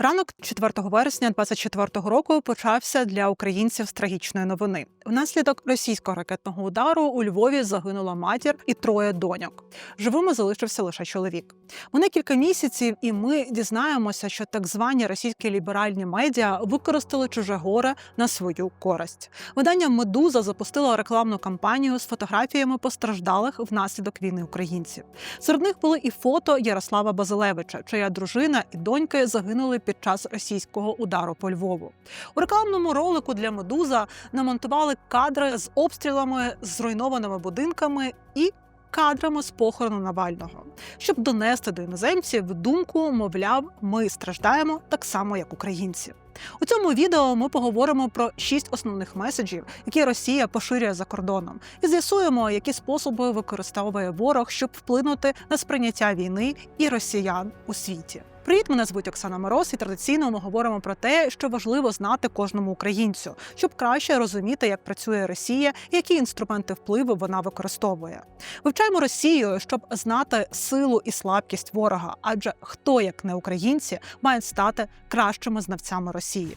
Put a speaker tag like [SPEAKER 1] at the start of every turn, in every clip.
[SPEAKER 1] Ранок 4 вересня 24 року почався для українців з трагічної новини. Внаслідок російського ракетного удару у Львові загинула матір і троє доньок. Живими залишився лише чоловік. Мене кілька місяців, і ми дізнаємося, що так звані російські ліберальні медіа використали чуже горе на свою користь. Видання Медуза запустило рекламну кампанію з фотографіями постраждалих внаслідок війни українців. Серед них були і фото Ярослава Базилевича, чия дружина і доньки загинули під час російського удару по Львову. У рекламному ролику для Медуза намонтували кадри з обстрілами, зруйнованими будинками і кадрами з похорону Навального, щоб донести до іноземців думку, мовляв, ми страждаємо так само, як українці. У цьому відео ми поговоримо про шість основних меседжів, які Росія поширює за кордоном, і з'ясуємо, які способи використовує ворог, щоб вплинути на сприйняття війни і росіян у світі. Привіт, мене звуть Оксана Мороз, і традиційно ми говоримо про те, що важливо знати кожному українцю, щоб краще розуміти, як працює Росія, і які інструменти впливу вона використовує. Вивчаємо Росію, щоб знати силу і слабкість ворога, адже хто, як не українці, мають стати кращими знавцями Росії.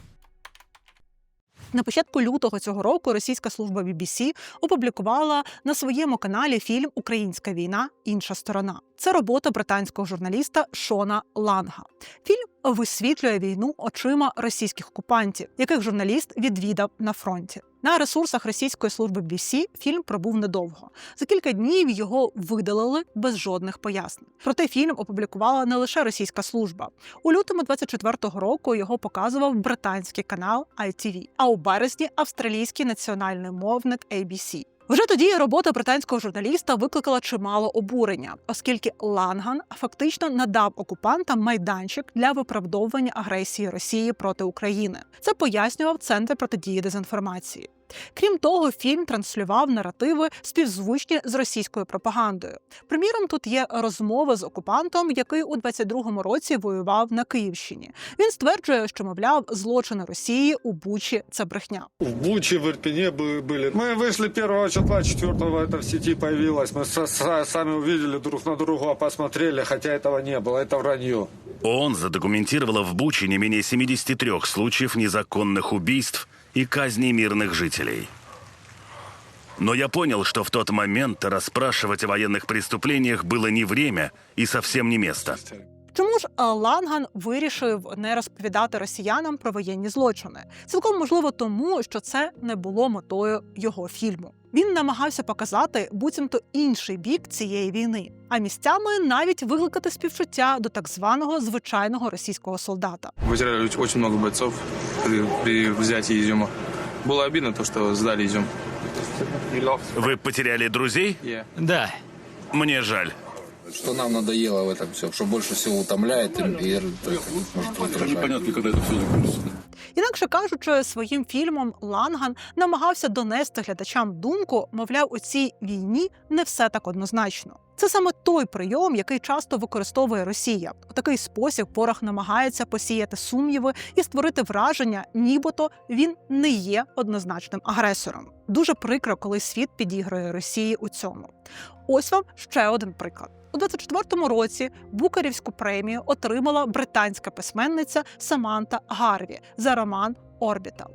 [SPEAKER 1] На початку лютого цього року російська служба BBC опублікувала на своєму каналі фільм Українська війна. Інша сторона. Це робота британського журналіста Шона Ланга. Фільм висвітлює війну очима російських окупантів, яких журналіст відвідав на фронті. На ресурсах російської служби BBC фільм пробув недовго. За кілька днів його видалили без жодних пояснень. Проте фільм опублікувала не лише російська служба. У лютому 24-го року його показував британський канал ITV, а у березні австралійський національний мовник ABC. Вже тоді робота британського журналіста викликала чимало обурення, оскільки Ланган фактично надав окупантам майданчик для виправдовування агресії Росії проти України. Це пояснював центр протидії дезінформації. Крім того, фільм транслював наративи співзвучні з російською пропагандою. Приміром, тут є розмова з окупантом, який у 22-му році воював на Київщині. Він стверджує, що мовляв злочини Росії у Бучі це брехня.
[SPEAKER 2] В Буче, в Ирпене бы- были. Мы вышли первого числа, четвертого это в сети появилось. Мы со- со- сами увидели друг на друга, посмотрели, хотя этого не было, это вранье.
[SPEAKER 3] ООН задокументировала в Буче не менее 73 случаев незаконных убийств и казней мирных жителей. Но я понял, что в тот момент расспрашивать о военных преступлениях было не время и совсем не место.
[SPEAKER 1] Чому ж е, Ланган вирішив не розповідати росіянам про воєнні злочини? Цілком можливо тому, що це не було метою його фільму. Він намагався показати буцімто інший бік цієї війни, а місцями навіть викликати співчуття до так званого звичайного російського солдата.
[SPEAKER 4] Оч- очень много бойцов при, Изюма. Было обидно то, что сдали Изюм.
[SPEAKER 3] Вы потеряли друзей?
[SPEAKER 4] Я.
[SPEAKER 5] Да.
[SPEAKER 3] Мне жаль.
[SPEAKER 6] Что нам надоело в этом все, что больше всего утомляет и, и может раздражать.
[SPEAKER 1] Інакше кажучи, своїм фільмом Ланган намагався донести глядачам думку, мовляв, у цій війні не все так однозначно. Це саме той прийом, який часто використовує Росія. У такий спосіб ворог намагається посіяти сумніви і створити враження, нібито він не є однозначним агресором. Дуже прикро, коли світ підігрує Росії у цьому. Ось вам ще один приклад. У 24-му році Букарівську премію отримала британська письменниця Саманта Гарві за роман Орбітал.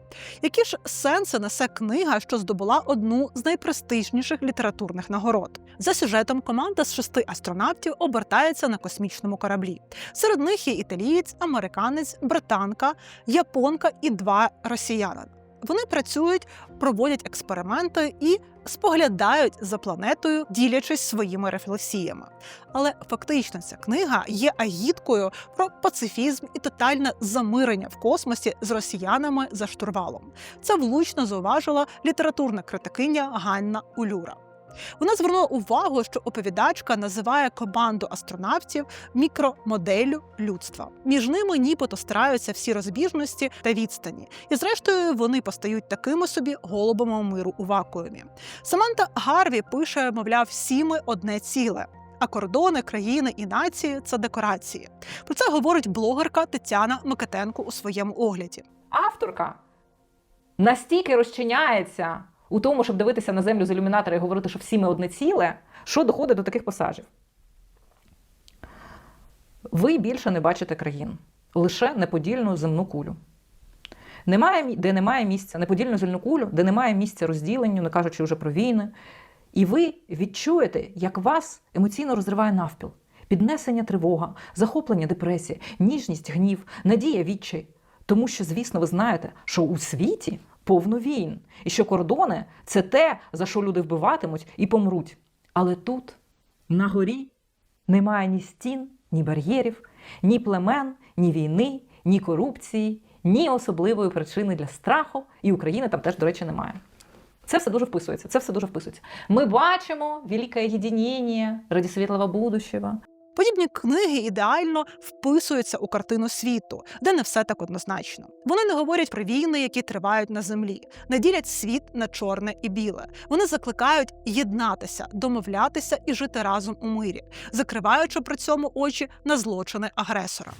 [SPEAKER 1] Які ж сенси несе книга, що здобула одну з найпрестижніших літературних нагород? За сюжетом команда з шести астронавтів обертається на космічному кораблі. Серед них є італієць, американець, британка, японка і два росіянина. Вони працюють, проводять експерименти і споглядають за планетою, ділячись своїми рефлексіями. Але фактично ця книга є агіткою про пацифізм і тотальне замирення в космосі з росіянами за штурвалом. Це влучно зауважила літературна критикиня Ганна Улюра. Вона звернула увагу, що оповідачка називає команду астронавтів мікромоделлю людства. Між ними нібито стараються всі розбіжності та відстані, і зрештою вони постають такими собі голубами миру у вакуумі. Саманта Гарві пише, мовляв, всі ми одне ціле. А кордони, країни і нації це декорації. Про це говорить блогерка Тетяна Микитенко у своєму огляді.
[SPEAKER 7] авторка настільки розчиняється у тому, щоб дивитися на землю з ілюмінатора і говорити, що всі ми одне ціле, що доходить до таких пасажів. Ви більше не бачите країн. лише неподільну земну кулю. Немає, де немає місця, неподільну земну кулю, де немає місця розділенню, не кажучи вже про війни. І ви відчуєте, як вас емоційно розриває навпіл. Піднесення тривога, захоплення депресія, ніжність, гнів, надія відчай. Тому що, звісно, ви знаєте, що у світі повно війн, і що кордони це те, за що люди вбиватимуть і помруть. Але тут, на горі, немає ні стін, ні бар'єрів, ні племен, ні війни, ні корупції, ні особливої причини для страху, і України там теж, до речі, немає. Це все дуже вписується. Це все дуже вписується. Ми бачимо велике єдиніння раді світлого будущего.
[SPEAKER 1] Подібні книги ідеально вписуються у картину світу, де не все так однозначно. Вони не говорять про війни, які тривають на землі, не ділять світ на чорне і біле. Вони закликають єднатися, домовлятися і жити разом у мирі, закриваючи при цьому очі на злочини агресора.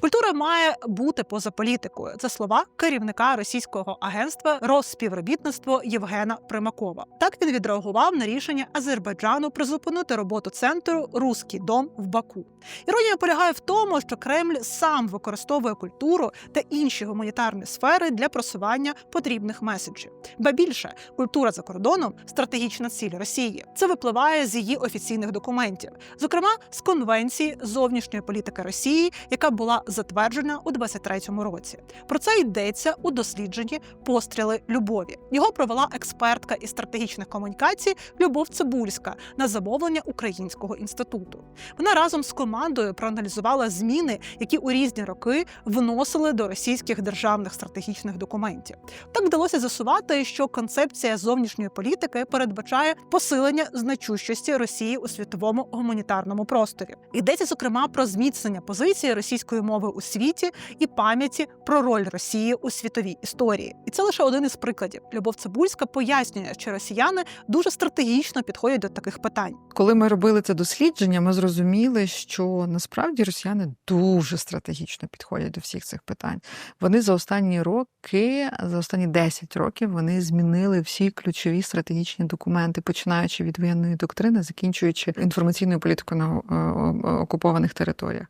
[SPEAKER 1] Культура має бути поза політикою. Це слова керівника російського агентства Розспівробітництво Євгена Примакова. Так він відреагував на рішення Азербайджану призупинити роботу центру Руський дом в Баку. Іронія полягає в тому, що Кремль сам використовує культуру та інші гуманітарні сфери для просування потрібних меседжів. Ба більше культура за кордоном стратегічна ціль Росії. Це випливає з її офіційних документів, зокрема з конвенції зовнішньої політики Росії, яка була затверджена у 23-му році. Про це йдеться у дослідженні постріли любові. Його провела експертка із стратегічних комунікацій Любов Цибульська на замовлення Українського інституту. Вона разом з командою проаналізувала зміни, які у різні роки вносили до російських державних стратегічних документів. Так вдалося з'ясувати, що концепція зовнішньої політики передбачає посилення значущості Росії у світовому гуманітарному просторі. Йдеться зокрема про зміцнення позиції російської мови у світі і пам'яті про роль Росії у світовій історії. І це лише один із прикладів. Любов Цибульська пояснює, що росіяни дуже стратегічно підходять до таких питань.
[SPEAKER 5] Коли ми робили це дослідження, ми зрозуміли, що насправді росіяни дуже стратегічно підходять до всіх цих питань. Вони за останні роки, за останні 10 років, вони змінили всі ключові стратегічні документи, починаючи від воєнної доктрини, закінчуючи інформаційною політикою на е, е, окупованих територіях.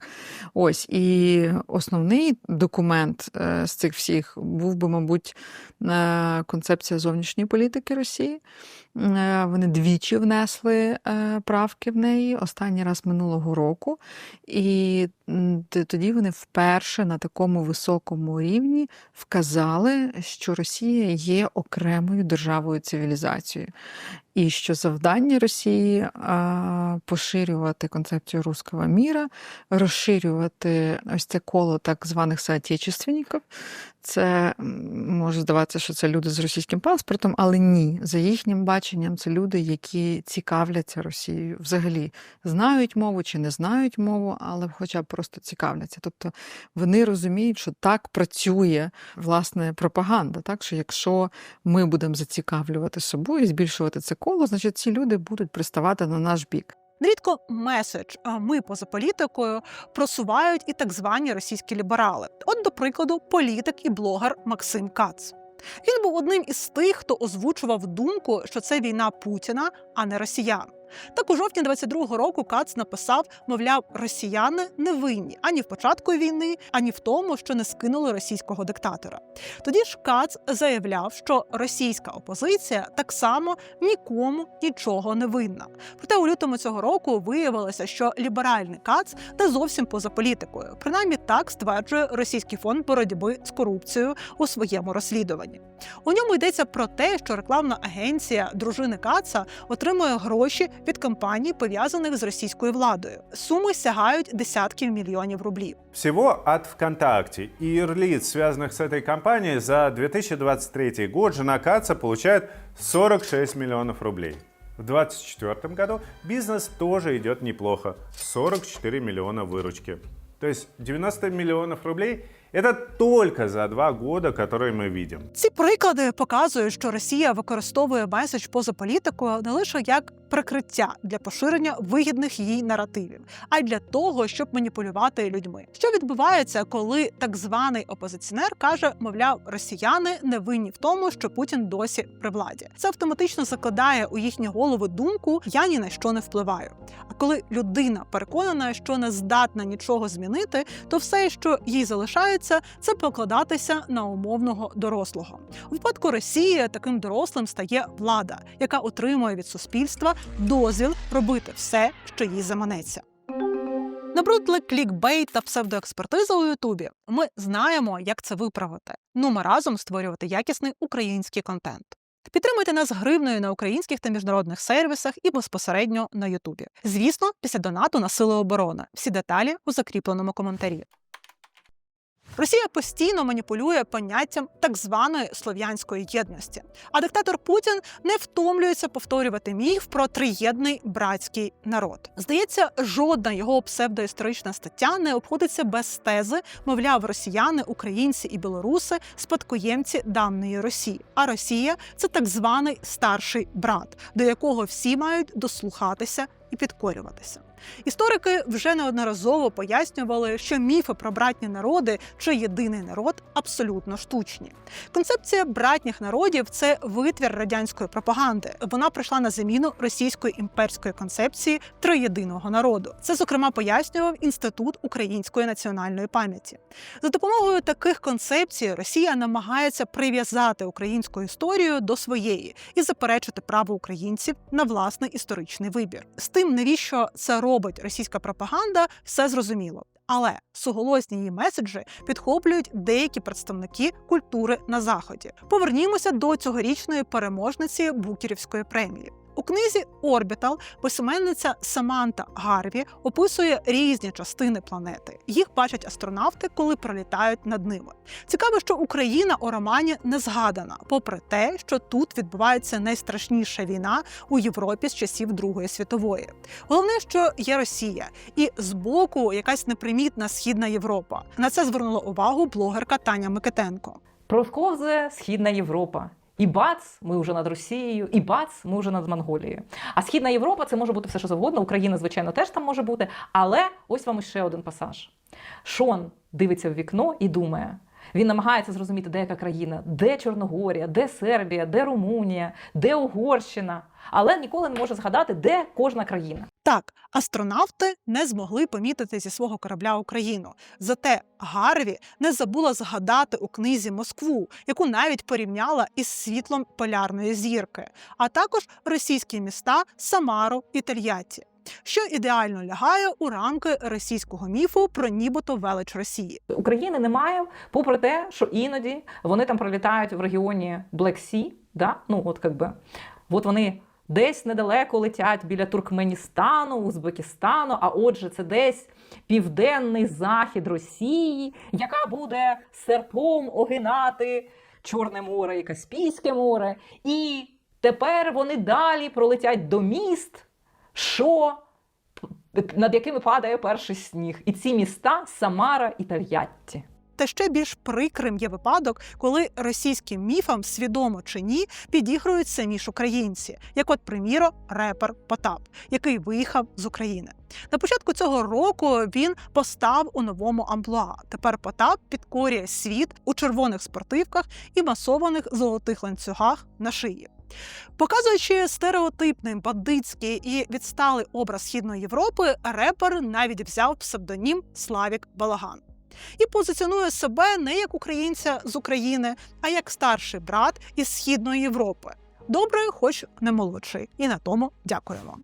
[SPEAKER 5] Ось і основний документ е, з цих всіх був би, мабуть, е, концепція зовнішньої політики Росії. Е, Вони двічі внесли правки в неї останній раз минулого року, і тоді вони вперше на такому високому рівні вказали, що Росія є окремою державою цивілізацією, і що завдання Росії поширювати концепцію руського міра, розширювати ось це коло так званих соотечественників. Це може здаватися, що це люди з російським паспортом, але ні. За їхнім баченням, це люди, які цікавляться Росією, взагалі знають мову чи не знають мову, але хоча б просто цікавляться. Тобто вони розуміють, що так працює власне пропаганда. Так що якщо ми будемо зацікавлювати собою збільшувати це коло, значить ці люди будуть приставати на наш бік.
[SPEAKER 1] Нерідко меседж ми поза політикою просувають і так звані російські ліберали. От, до прикладу, політик і блогер Максим Кац. Він був одним із тих, хто озвучував думку, що це війна Путіна, а не росіян. Так у жовтні 22-го року Кац написав, мовляв, росіяни не винні ані в початку війни, ані в тому, що не скинули російського диктатора. Тоді ж Кац заявляв, що російська опозиція так само нікому нічого не винна. Проте у лютому цього року виявилося, що ліберальний Кац не зовсім поза політикою. Принаймні так стверджує російський фонд боротьби з корупцією у своєму розслідуванні. У ньому йдеться про те, що рекламна агенція дружини Каца отримує гроші від компаній, пов'язаних з російською владою. Суми сягають десятків мільйонів рублів.
[SPEAKER 8] Всего от ВКонтакте и юрлиц, связанных с этой компанией, за 2023 год жена Каца получает 46 миллионов рублей. В 2024 году бизнес тоже идет неплохо. 44 миллиона выручки. То есть 90 миллионов рублей – это только за два года, которые мы видим.
[SPEAKER 1] Ці приклади показують, що Росія використовує меседж поза політикою не лише як прикриття для поширення вигідних їй наративів, а й для того, щоб маніпулювати людьми. Що відбувається, коли так званий опозиціонер каже, мовляв, росіяни не винні в тому, що Путін досі при владі. Це автоматично закладає у їхні голови думку Я ні на що не впливаю. А коли людина переконана, що не здатна нічого змінити, то все, що їй залишається, це покладатися на умовного дорослого. У випадку Росії таким дорослим стає влада, яка отримує від суспільства дозвіл робити все, що їй заманеться. Набрудли клікбейт та псевдоекспертиза у Ютубі. Ми знаємо, як це виправити. Ну ми разом створювати якісний український контент. Підтримуйте нас гривною на українських та міжнародних сервісах і безпосередньо на Ютубі. Звісно, після донату на сили оборони. Всі деталі у закріпленому коментарі. Росія постійно маніпулює поняттям так званої слов'янської єдності. А диктатор Путін не втомлюється повторювати міф про триєдний братський народ. Здається, жодна його псевдоісторична стаття не обходиться без тези, мовляв, росіяни, українці і білоруси спадкоємці давньої Росії. А Росія це так званий старший брат, до якого всі мають дослухатися і підкорюватися. Історики вже неодноразово пояснювали, що міфи про братні народи чи єдиний народ абсолютно штучні. Концепція братніх народів це витвір радянської пропаганди. Вона прийшла на заміну російської імперської концепції триєдиного народу. Це зокрема пояснював інститут української національної пам'яті. За допомогою таких концепцій Росія намагається прив'язати українську історію до своєї і заперечити право українців на власний історичний вибір. З тим, навіщо це робить російська пропаганда, все зрозуміло. Але суголосні її меседжі підхоплюють деякі представники культури на заході. Повернімося до цьогорічної переможниці Букерівської премії. У книзі Орбітал письменниця Саманта Гарві описує різні частини планети. Їх бачать астронавти, коли пролітають над ними. Цікаво, що Україна у романі не згадана, попри те, що тут відбувається найстрашніша війна у Європі з часів Другої світової. Головне, що є Росія, і збоку якась непримітна східна Європа. На це звернула увагу блогерка Таня Микитенко.
[SPEAKER 7] Просковзе Східна Європа. І бац, ми вже над Росією, і бац, ми вже над Монголією. А Східна Європа це може бути все, що завгодно. Україна, звичайно, теж там може бути. Але ось вам ще один пасаж. Шон дивиться в вікно і думає. Він намагається зрозуміти, де яка країна, де Чорногорія, де Сербія, де Румунія, де Угорщина, але ніколи не може згадати, де кожна країна.
[SPEAKER 1] Так, астронавти не змогли помітити зі свого корабля Україну. Зате Гарві не забула згадати у книзі Москву, яку навіть порівняла із світлом полярної зірки, а також російські міста Самару і Тольятті, що ідеально лягає у рамки російського міфу про нібито велич Росії.
[SPEAKER 7] України немає, попри те, що іноді вони там пролітають в регіоні Sea, да? ну от как би, от вони десь недалеко летять біля Туркменістану, Узбекистану, а отже, це десь південний захід Росії, яка буде серпом огинати Чорне море і Каспійське море. І тепер вони далі пролетять до міст, що над якими падає перший сніг. І ці міста Самара і Тольятті.
[SPEAKER 1] Та ще більш прикрим є випадок, коли російським міфам, свідомо чи ні, підігрують самі ж українці, як, от, приміро, репер Потап, який виїхав з України. На початку цього року він постав у новому амплуа. Тепер Потап підкорює світ у червоних спортивках і масованих золотих ланцюгах на шиї. Показуючи стереотипний бандитський і відсталий образ східної Європи, репер навіть взяв псевдонім Славік Балаган і позиціонує себе не як українця з України, а як старший брат із східної Європи. Добре, хоч не молодший, і на тому дякуємо.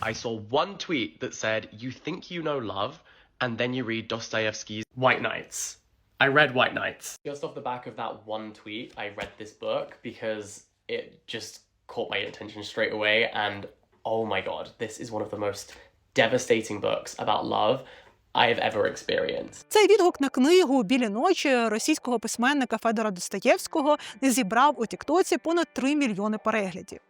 [SPEAKER 9] I saw one tweet that said, You think you know love, and then you read Dostoevsky's White Knights. I read White Knights. Just off the back of that one tweet, I read this book because it just caught my attention straight away. And oh my god, this is one of the most devastating books about love I have ever experienced.
[SPEAKER 1] Цей відгук на книгу Білі ночі російського письменника Федора Достоєвського зібрав у Тіктоці понад 3 мільйони переглядів.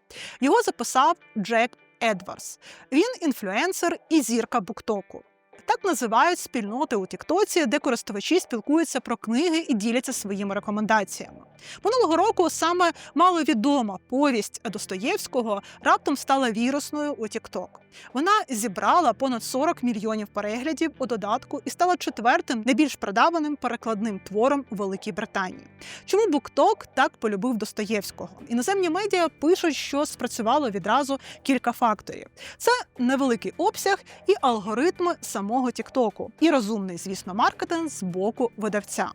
[SPEAKER 1] Його записав Джек Едварс. Він інфлюенсер і зірка буктоку. Так називають спільноти у Тіктоці, де користувачі спілкуються про книги і діляться своїми рекомендаціями. Минулого року саме маловідома повість Достоєвського раптом стала вірусною у Тікток. Вона зібрала понад 40 мільйонів переглядів у додатку і стала четвертим найбільш продаваним перекладним твором у Великій Британії. Чому BookTok так полюбив Достоєвського? Іноземні медіа пишуть, що спрацювало відразу кілька факторів: це невеликий обсяг і алгоритми самого Тіктоку, і розумний, звісно, маркетинг з боку видавця.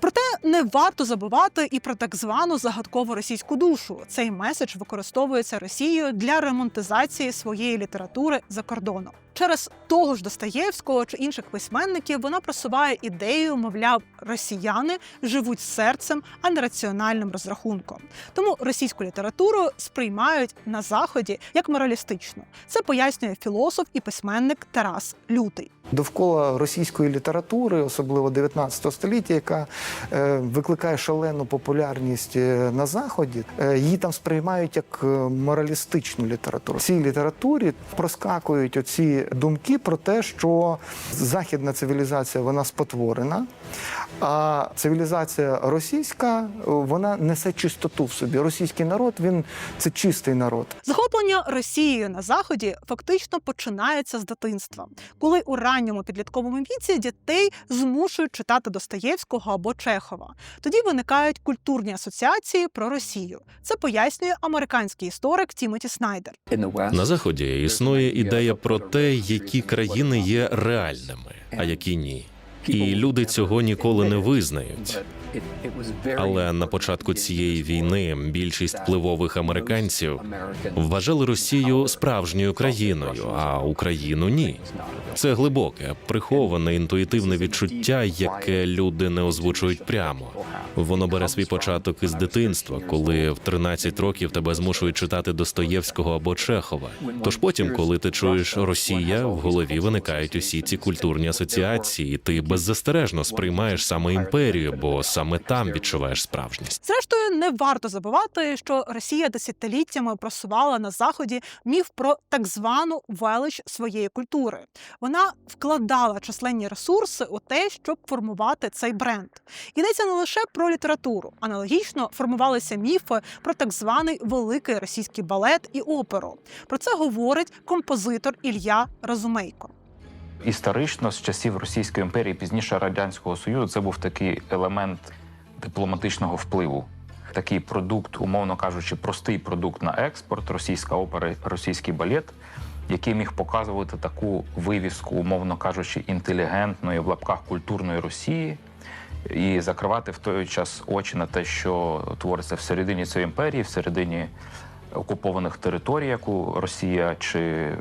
[SPEAKER 1] Проте не варто забувати і про так звану загадкову російську душу. Цей меседж використовується Росією для ремонтизації своєї літератури за кордоном. Через того ж Достоєвського чи інших письменників вона просуває ідею, мовляв, росіяни живуть серцем, а не раціональним розрахунком. Тому російську літературу сприймають на заході як моралістичну. Це пояснює філософ і письменник Тарас Лютий.
[SPEAKER 10] Довкола російської літератури, особливо 19 століття, яка е, викликає шалену популярність е, на заході, е, її там сприймають як моралістичну літературу. В цій літературі проскакують оці думки про те, що західна цивілізація вона спотворена, а цивілізація російська вона несе чистоту в собі. Російський народ він це чистий народ.
[SPEAKER 1] Захоплення Росією на заході фактично починається з дитинства, коли у ранньому підлітковому віці дітей змушують читати Достоєвського або Чехова. Тоді виникають культурні асоціації про Росію. Це пояснює американський історик Тімоті Снайдер.
[SPEAKER 11] На заході існує ідея про те, які країни є реальними, а які ні. І люди цього ніколи не визнають. Але на початку цієї війни більшість впливових американців вважали Росію справжньою країною, а Україну ні. Це глибоке, приховане інтуїтивне відчуття, яке люди не озвучують прямо. Воно бере свій початок із дитинства, коли в 13 років тебе змушують читати Достоєвського або Чехова. Тож потім, коли ти чуєш Росія, в голові виникають усі ці культурні асоціації, і ти беззастережно сприймаєш саме імперію, бо саме там відчуваєш справжність.
[SPEAKER 1] Зрештою, не варто забувати, що Росія десятиліттями просувала на заході міф про так звану велич своєї культури. Вона вкладала численні ресурси у те, щоб формувати цей бренд. Йдеться не лише про літературу, аналогічно формувалися міфи про так званий великий російський балет і оперу. Про це говорить композитор Ілля Разумейко.
[SPEAKER 12] Історично, з часів Російської імперії, пізніше Радянського Союзу, це був такий елемент дипломатичного впливу. Такий продукт, умовно кажучи, простий продукт на експорт, російська опера, російський балет, який міг показувати таку вивіску, умовно кажучи, інтелігентної в лапках культурної Росії, і закривати в той час очі на те, що твориться всередині цієї імперії, всередині окупованих територій, яку Росія чи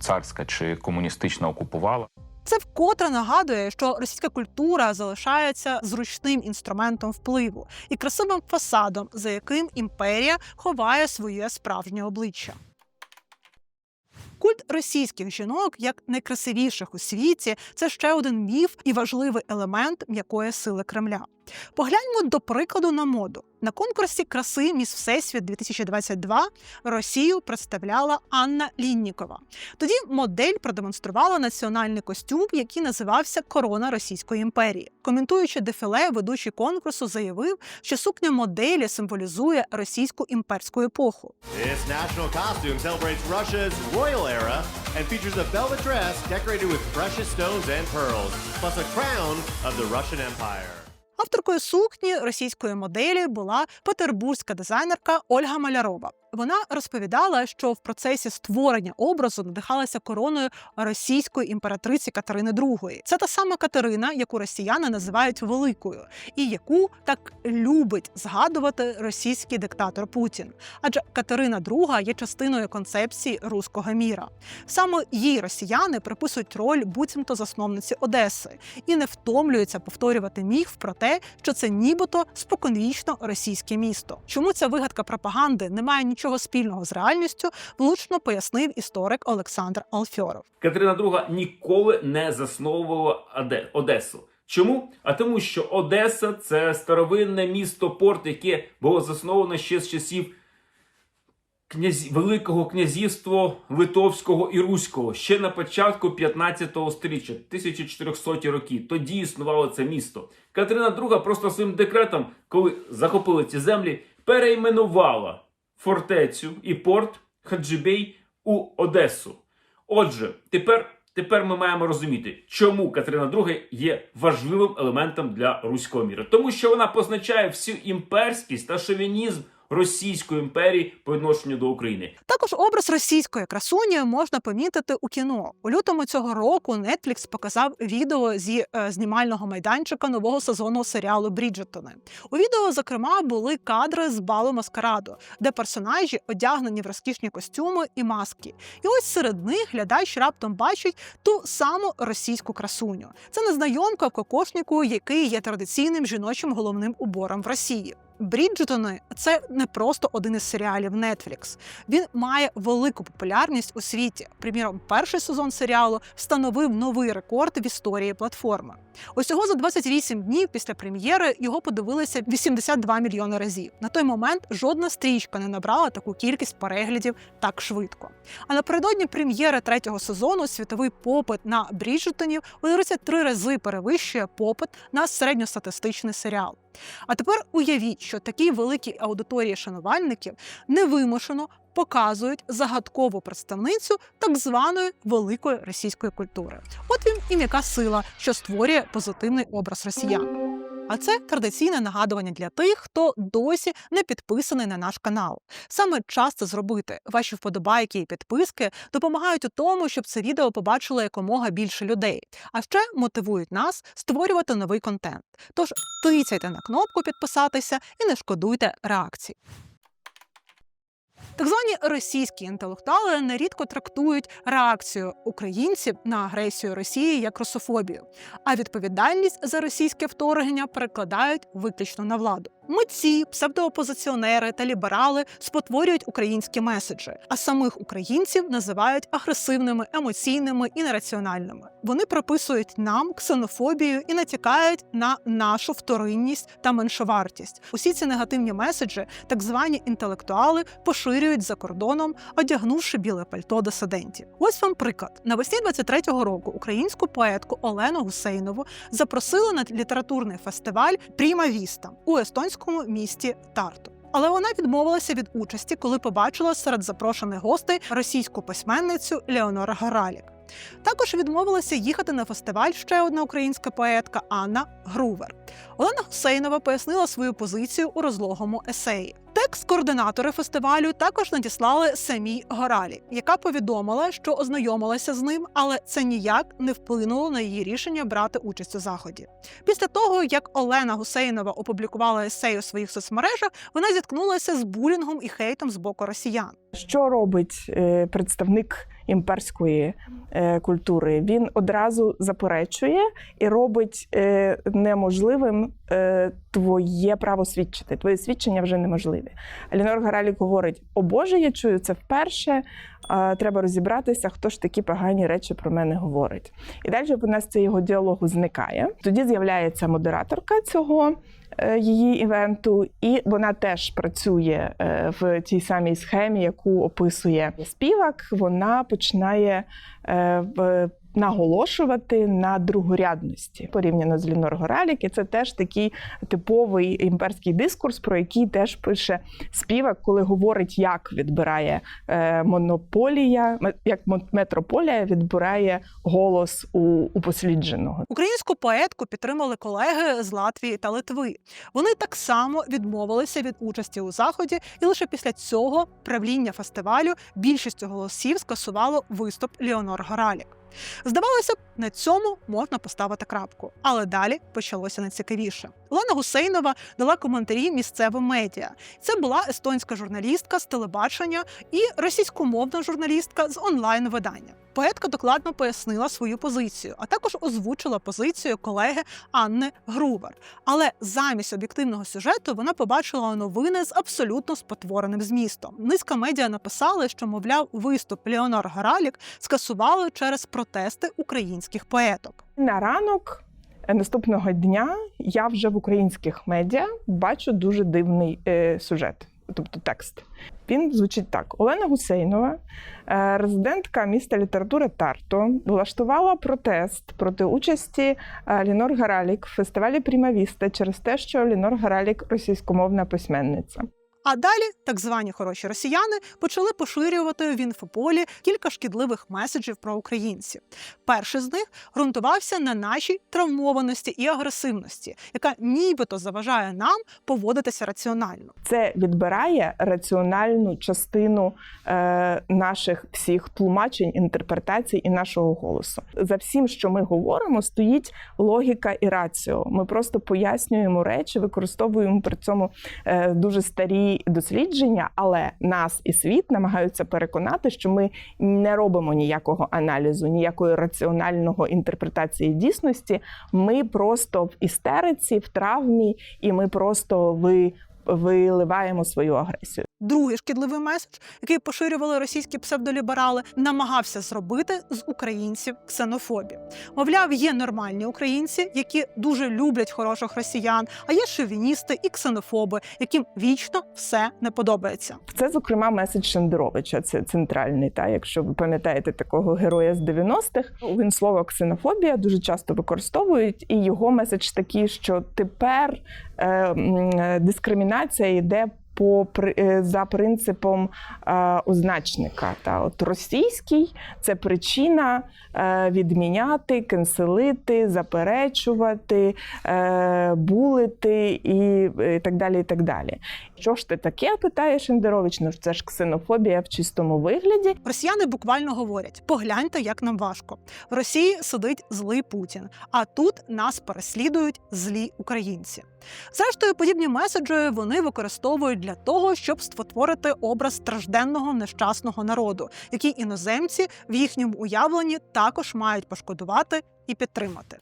[SPEAKER 12] царська чи комуністична окупувала.
[SPEAKER 1] Це вкотре нагадує, що російська культура залишається зручним інструментом впливу і красивим фасадом, за яким імперія ховає своє справжнє обличчя. Культ російських жінок як найкрасивіших у світі це ще один міф і важливий елемент м'якої сили Кремля. Погляньмо до прикладу на моду. На конкурсі краси Міс Всесвіт 2022 Росію представляла Анна Ліннікова. Тоді модель продемонструвала національний костюм, який називався Корона Російської імперії. Коментуючи дефіле, ведучий конкурсу заявив, що сукня моделі символізує російську імперську епоху.
[SPEAKER 13] This national costume celebrates Russia's royal era and features a velvet dress decorated with precious stones and pearls, plus a crown of the Russian Empire.
[SPEAKER 1] Авторкою сукні російської моделі була петербурзька дизайнерка Ольга Малярова. Вона розповідала, що в процесі створення образу надихалася короною російської імператриці Катерини II. Це та сама Катерина, яку росіяни називають великою, і яку так любить згадувати російський диктатор Путін. Адже Катерина II є частиною концепції руського міра. Саме їй росіяни приписують роль буцімто засновниці Одеси і не втомлюються повторювати міф про те, що це нібито споконвічно російське місто. Чому ця вигадка пропаганди не має нічого спільного з реальністю, влучно пояснив історик Олександр Алфьоров.
[SPEAKER 14] Катерина II ніколи не засновувала Одесу. Чому? А тому, що Одеса це старовинне місто порт, яке було засновано ще з часів князь... Великого князівства Литовського і Руського ще на початку 15 століття, 1400 роки. Тоді існувало це місто. Катерина II просто своїм декретом, коли захопили ці землі, перейменувала фортецю і порт Хаджибей у Одесу. Отже, тепер, тепер ми маємо розуміти, чому Катерина II є важливим елементом для руського міра. Тому що вона позначає всю імперськість та шовінізм Російської імперії по відношенню до України.
[SPEAKER 1] Також образ російської красуні можна помітити у кіно. У лютому цього року Netflix показав відео зі е, знімального майданчика нового сезону серіалу Бріджертони. У відео, зокрема, були кадри з балу маскараду, де персонажі одягнені в розкішні костюми і маски. І ось серед них глядач раптом бачить ту саму російську красуню. Це незнайомка кокошнику, який є традиційним жіночим головним убором в Росії. Бріджертони це не просто один із серіалів Netflix. Він має велику популярність у світі. Приміром, перший сезон серіалу встановив новий рекорд в історії платформи. Усього за 28 днів після прем'єри його подивилися 82 мільйони разів. На той момент жодна стрічка не набрала таку кількість переглядів так швидко. А напередодні прем'єри третього сезону світовий попит на Бріджертонів у 33 рази перевищує попит на середньостатистичний серіал. А тепер уявіть, що такій великій аудиторії шанувальників невимушено показують загадкову представницю так званої великої російської культури. От він і м'яка сила, що створює позитивний образ росіян. А це традиційне нагадування для тих, хто досі не підписаний на наш канал. Саме час це зробити. Ваші вподобайки і підписки допомагають у тому, щоб це відео побачило якомога більше людей, а ще мотивують нас створювати новий контент. Тож тицяйте на кнопку підписатися і не шкодуйте реакцій. Так звані російські інтелектуали нерідко трактують реакцію українців на агресію Росії як русофобію, а відповідальність за російське вторгнення перекладають виключно на владу. Митці, псевдоопозиціонери та ліберали спотворюють українські меседжі, а самих українців називають агресивними, емоційними і нераціональними. Вони приписують нам ксенофобію і натякають на нашу вторинність та меншовартість. Усі ці негативні меседжі так звані інтелектуали поширюють за кордоном, одягнувши біле пальто дисидентів. Ось вам приклад: навесні 23-го року українську поетку Олену Гусейнову запросили на літературний фестиваль Пріма Віста у естонському місті Тарту. Але вона відмовилася від участі, коли побачила серед запрошених гостей російську письменницю Леонора Гаралік. Також відмовилася їхати на фестиваль ще одна українська поетка Анна Грувер. Олена Гусейнова пояснила свою позицію у розлогому есеї. Текст координатори фестивалю також надіслали самій Горалі, яка повідомила, що ознайомилася з ним, але це ніяк не вплинуло на її рішення брати участь у заході. Після того, як Олена Гусейнова опублікувала есей у своїх соцмережах, вона зіткнулася з булінгом і хейтом з боку росіян.
[SPEAKER 15] Що робить е, представник імперської е, культури? Він одразу заперечує і робить е, неможливим е, твоє право свідчити. Твоє свідчення вже неможливе. Алінор Гаралік говорить: О Боже, я чую це вперше. Треба розібратися, хто ж такі погані речі про мене говорить. І далі в нас це його діалогу зникає. Тоді з'являється модераторка цього її івенту, і вона теж працює е, в тій самій схемі, яку описує співак. Вона починає е, наголошувати на другорядності порівняно з Лінор Горалік. І це теж такий типовий імперський дискурс, про який теж пише співак, коли говорить, як відбирає е, монополія, як метрополія відбирає голос у, у послідженого.
[SPEAKER 1] Українську поетку підтримали колеги з Латвії та Литви. Вони так само відмовилися від участі у заході, і лише після цього правління фестивалю більшістю голосів скасувало виступ Леонор Горалік. Здавалося б, на цьому можна поставити крапку, але далі почалося найцікавіше. Олена Гусейнова дала коментарі місцевим медіа. Це була естонська журналістка з телебачення і російськомовна журналістка з онлайн видання. Поетка докладно пояснила свою позицію, а також озвучила позицію колеги Анни Грувер. Але замість об'єктивного сюжету вона побачила новини з абсолютно спотвореним змістом. Низка медіа написали, що, мовляв, виступ Леонор Гаралік скасували через протести українських поеток.
[SPEAKER 15] На ранок наступного дня я вже в українських медіа бачу дуже дивний е, сюжет, тобто текст. Він звучить так: Олена Гусейнова, е, резидентка міста літератури Тарто, влаштувала протест проти участі е, Лінор Гаралік в фестивалі Прімавіста через те, що Лінор Гаралік російськомовна письменниця.
[SPEAKER 1] А далі так звані хороші росіяни почали поширювати в інфополі кілька шкідливих меседжів про українців. Перший з них ґрунтувався на нашій травмованості і агресивності, яка нібито заважає нам поводитися раціонально.
[SPEAKER 15] Це відбирає раціональну частину е, наших всіх тлумачень, інтерпретацій і нашого голосу. За всім, що ми говоримо, стоїть логіка і раціо. Ми просто пояснюємо речі, використовуємо при цьому е, дуже старі дослідження, але нас і світ намагаються переконати, що ми не робимо ніякого аналізу, ніякої раціонального інтерпретації дійсності. Ми просто в істериці, в травмі, і ми просто ви. Виливаємо свою агресію.
[SPEAKER 1] Другий шкідливий меседж, який поширювали російські псевдоліберали, намагався зробити з українців ксенофобію. Мовляв, є нормальні українці, які дуже люблять хороших росіян, а є шовіністи і ксенофоби, яким вічно все не подобається.
[SPEAKER 15] Це, зокрема, меседж Шендеровича. Це центральний. Та якщо ви пам'ятаєте такого героя з 90-х, він слово ксенофобія дуже часто використовують, і його меседж такий, що тепер е, м, дискримінація йде. По е, за принципом е, означника, та от російський це причина е, відміняти, кенселити, заперечувати, булити і так далі. І так далі. Що ж ти таке? питає Шендерович. Ну це ж ксенофобія в чистому вигляді.
[SPEAKER 1] Росіяни буквально говорять: погляньте, як нам важко. В Росії сидить злий Путін, а тут нас переслідують злі українці. Зрештою, подібні меседжі вони використовують для того, щоб створити образ стражденного нещасного народу, який іноземці в їхньому уявленні також мають пошкодувати і підтримати.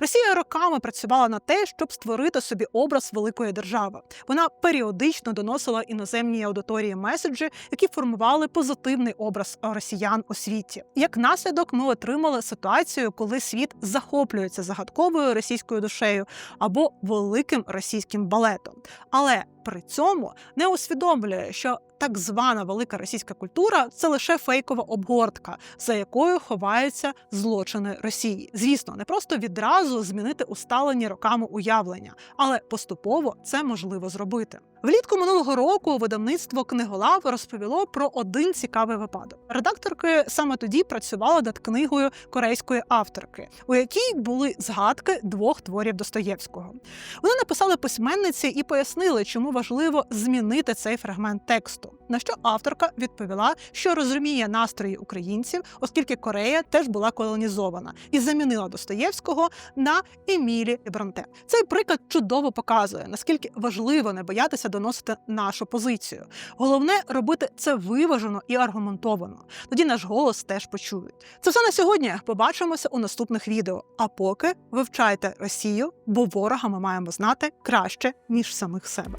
[SPEAKER 1] Росія роками працювала на те, щоб створити собі образ великої держави. Вона періодично доносила іноземній аудиторії меседжі, які формували позитивний образ росіян у світі. Як наслідок, ми отримали ситуацію, коли світ захоплюється загадковою російською душею або великим російським балетом. Але при цьому не усвідомлює, що так звана велика російська культура це лише фейкова обгортка, за якою ховаються злочини Росії. Звісно, не просто відразу змінити усталені роками уявлення, але поступово це можливо зробити. Влітку минулого року видавництво книголав розповіло про один цікавий випадок. Редакторки саме тоді працювали над книгою корейської авторки, у якій були згадки двох творів Достоєвського. Вони написали письменниці і пояснили, чому важливо змінити цей фрагмент тексту. На що авторка відповіла, що розуміє настрої українців, оскільки Корея теж була колонізована, і замінила Достоєвського на Емілі Бронте. Цей приклад чудово показує, наскільки важливо не боятися доносити нашу позицію. Головне робити це виважено і аргументовано. Тоді наш голос теж почують. Це все на сьогодні. Побачимося у наступних відео. А поки вивчайте Росію, бо ворога ми маємо знати краще ніж самих себе.